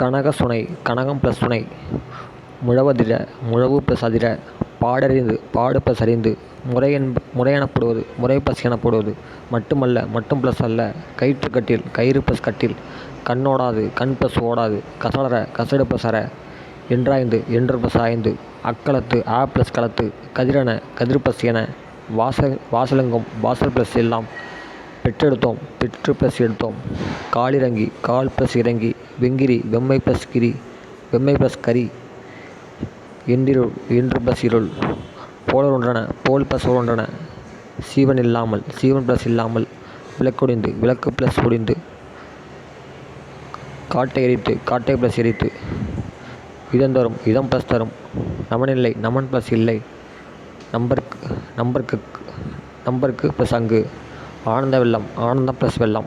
கனக சுனை கனகம் ப்ளஸ் சுனை. முழவதிர முழவு ப்ளஸ் அதிர பாடறிந்து பாடு ப்ளஸ் அறிந்து முறையென்ப முறையெனப்படுவது முறை ப்ளஸ் எனப்படுவது. மட்டுமல்ல மட்டும் ப்ளஸ் அல்ல கயிற்று கட்டில் கயிறு ப்ளஸ் கட்டில். கண்ணோடாது கண் ப்ளஸ் ஓடாது கசடற கசடு ப்ளஸ் அற என்றாய்ந்து என்று ப்ளஸ் ஆய்ந்து அக்களத்து ஆ ப்ளஸ் களத்து கதிரென கதிர் ப்ளஸ் என வாச வாசலெங்கும் வாசல் ப்ளஸ் எல்லாம் பெற்றெடுத்தோம். பெற்று ப்ளஸ் எடுத்தோம். காலிறங்கி கால் ப்ளஸ் இறங்கி வெங்கிரி வெம்மை ப்ளஸ் கிரி வெம்மை ப்ளஸ் கரி என்றிருள் என்று ப்ளஸ் இருள். போலொன்றன போல் ப்ளஸ் ஒன்றன. சீவன் இல்லாமல் சீவன் ப்ளஸ் இல்லாமல் விளக்கொடிந்து விளக்கு ப்ளஸ் ஒடிந்து காட்டை எரித்து காட்டை ப்ளஸ் எரித்து இதந்தரும் இதம் ப்ளஸ் தரும். நமனில்லை நமன் ப்ளஸ் இல்லை. நம்பருக்கு நம்பருக்கு நம்பருக்கு ப்ளஸ் அங்கு ஆனந்த வெள்ளம் ஆனந்தம் ப்ளஸ் வெள்ளம்.